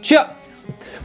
취약!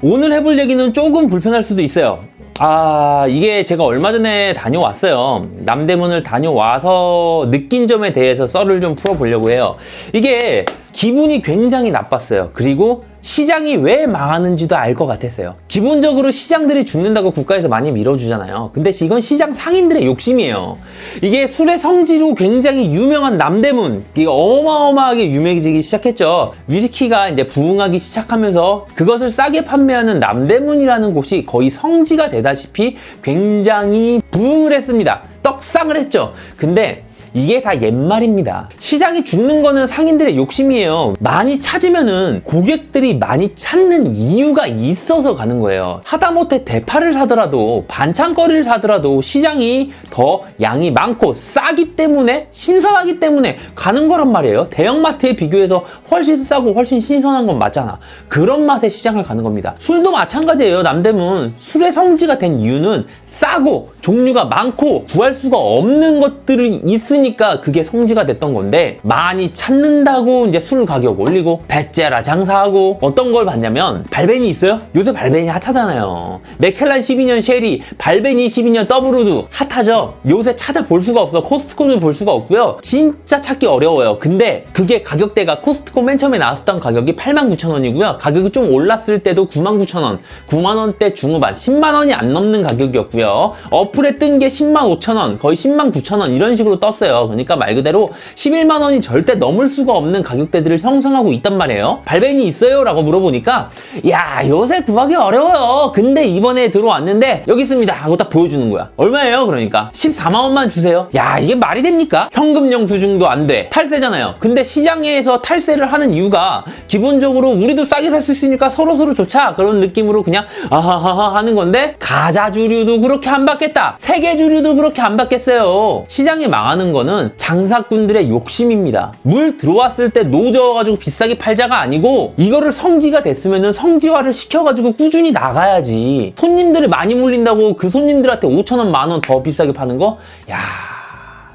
오늘 해볼 얘기는 조금 불편할 수도 있어요. 아, 이게 제가 얼마 전에 다녀왔어요. 남대문을 다녀와서 느낀 점에 대해서 썰을 좀 풀어보려고 해요. 이게 기분이 굉장히 나빴어요. 그리고 시장이 왜 망하는지도 알 것 같았어요. 기본적으로 시장들이 죽는다고 국가에서 많이 밀어주잖아요. 근데 이건 시장 상인들의 욕심이에요. 이게 술의 성지로 굉장히 유명한 남대문, 이게 어마어마하게 유명해지기 시작했죠. 위스키가 이제 부흥하기 시작하면서 그것을 싸게 판매하는 남대문이라는 곳이 거의 성지가 되다시피 굉장히 부흥을 했습니다. 떡상을 했죠. 근데 이게 다 옛말입니다. 시장이 죽는 거는 상인들의 욕심이에요. 많이 찾으면은 고객들이 많이 찾는 이유가 있어서 가는 거예요. 하다못해 대파를 사더라도 반찬거리를 사더라도 시장이 더 양이 많고 싸기 때문에 신선하기 때문에 가는 거란 말이에요. 대형마트에 비교해서 훨씬 싸고 훨씬 신선한 건 맞잖아. 그런 맛에 시장을 가는 겁니다. 술도 마찬가지예요. 남대문 술의 성지가 된 이유는 싸고 종류가 많고 구할 수가 없는 것들이 있으니 까 그게 성지가 됐던 건데 많이 찾는다고 이제 술 가격 올리고 배째라 장사하고 어떤 걸 봤냐면 발벤이 있어요? 요새 발벤이 핫하잖아요. 맥켈란 12년 쉐리, 발벤이 12년 더블우드 핫하죠? 요새 찾아볼 수가 없어. 코스트코는 볼 수가 없고요. 진짜 찾기 어려워요. 근데 그게 가격대가 코스트코 맨 처음에 나왔었던 가격이 89,000원이고요. 가격이 좀 올랐을 때도 99,000원, 9만원대 중후반, 10만원이 안 넘는 가격이었고요. 어플에 뜬 게 10만 5천원, 거의 10만 9천원 이런 식으로 떴어요. 그러니까 말 그대로 11만 원이 절대 넘을 수가 없는 가격대들을 형성하고 있단 말이에요. 발벤이 있어요? 라고 물어보니까 야 요새 구하기 어려워요. 근데 이번에 들어왔는데 여기 있습니다 하고 딱 보여주는 거야. 얼마예요? 그러니까 14만 원만 주세요. 야 이게 말이 됩니까? 현금 영수증도 안 돼. 탈세잖아요. 근데 시장에서 탈세를 하는 이유가 기본적으로 우리도 싸게 살 수 있으니까 서로서로 좋자 그런 느낌으로 그냥 아하하하 하는 건데 가자 주류도 그렇게 안 받겠다. 세계 주류도 그렇게 안 받겠어요. 시장이 망하는 거는 장사꾼들의 욕심입니다. 물 들어왔을 때 노져가지고 비싸게 팔자가 아니고 이거를 성지가 됐으면 성지화를 시켜가지고 꾸준히 나가야지. 손님들이 많이 몰린다고 그 손님들한테 5천원 만원 더 비싸게 파는 거? 야.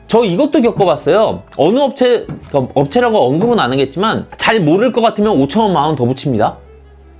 저 이것도 겪어봤어요. 어느 업체, 그러니까 업체라고 언급은 안 하겠지만 잘 모를 것 같으면 5천원 만원 더 붙입니다.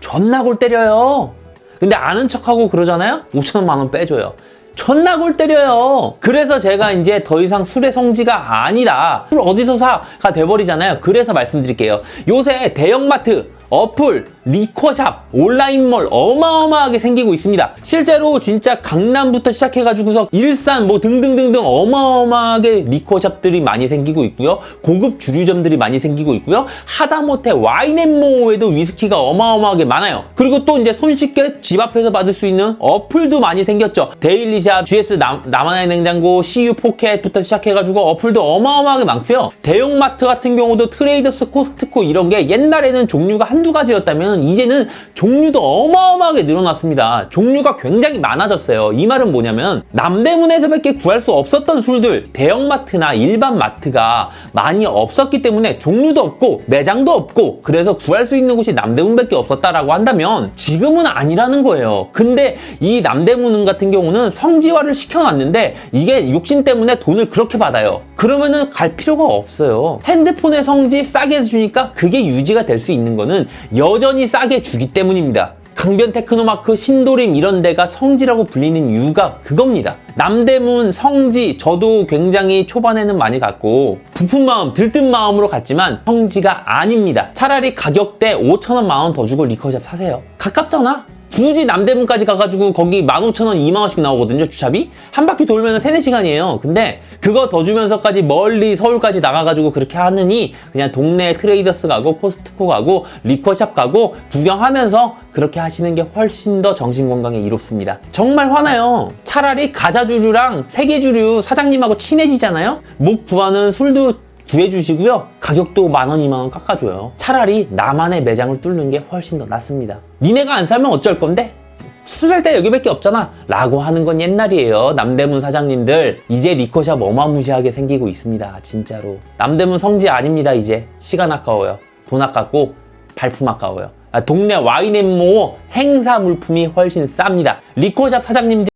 존나 골 때려요. 근데 아는 척하고 그러잖아요? 5천원 만원 빼줘요. 존나 골 때려요. 그래서 제가 이제 더 이상 술의 성지가 아니다. 술 어디서 사가 돼버리잖아요. 그래서 말씀드릴게요. 요새 대형마트, 어플, 리코샵, 온라인몰 어마어마하게 생기고 있습니다. 실제로 진짜 강남부터 시작해가지고서 일산 뭐 등등등등 어마어마하게 리코샵들이 많이 생기고 있고요. 고급 주류점들이 많이 생기고 있고요. 하다못해 와인앤모에도 위스키가 어마어마하게 많아요. 그리고 또 이제 손쉽게 집 앞에서 받을 수 있는 어플도 많이 생겼죠. 데일리샵, GS 남, 남한의 냉장고, CU 포켓부터 시작해가지고 어플도 어마어마하게 많고요. 대형마트 같은 경우도 트레이더스, 코스트코 이런 게 옛날에는 종류가 한두 가지였다면 이제는 종류도 어마어마하게 늘어났습니다. 종류가 굉장히 많아졌어요. 이 말은 뭐냐면 남대문에서밖에 구할 수 없었던 술들 대형마트나 일반 마트가 많이 없었기 때문에 종류도 없고 매장도 없고 그래서 구할 수 있는 곳이 남대문밖에 없었다라고 한다면 지금은 아니라는 거예요. 근데 이 남대문 같은 경우는 성지화를 시켜놨는데 이게 욕심 때문에 돈을 그렇게 받아요. 그러면은 갈 필요가 없어요. 핸드폰의 성지 싸게 주니까 그게 유지가 될 수 있는 거는 여전히 싸게 주기 때문입니다. 강변 테크노마크, 신도림 이런 데가 성지라고 불리는 이유가 그겁니다. 남대문, 성지 저도 굉장히 초반에는 많이 갔고 부푼 마음, 들뜬 마음으로 갔지만 성지가 아닙니다. 차라리 가격대 5천원, 만원 더 주고 리커샵 사세요. 가깝잖아? 굳이 남대문까지 가가지고 거기 15,000원, 2만원씩 나오거든요, 주차비? 한 바퀴 돌면 3, 4시간이에요. 근데 그거 더 주면서까지 멀리 서울까지 나가가지고 그렇게 하느니 그냥 동네 트레이더스 가고 코스트코 가고 리커샵 가고 구경하면서 그렇게 하시는 게 훨씬 더 정신건강에 이롭습니다. 정말 화나요. 차라리 가자주류랑 세계주류 사장님하고 친해지잖아요? 목 구하는 술도 구해주시고요. 가격도 만 원, 이만 원 깎아줘요. 차라리 나만의 매장을 뚫는 게 훨씬 더 낫습니다. 니네가 안 살면 어쩔 건데? 수살 때 여기밖에 없잖아. 라고 하는 건 옛날이에요. 남대문 사장님들. 이제 리코샵 어마무시하게 생기고 있습니다. 진짜로. 남대문 성지 아닙니다, 이제. 시간 아까워요. 돈 아깝고, 발품 아까워요. 아, 동네 와인앤모 행사 물품이 훨씬 쌉니다. 리코샵 사장님들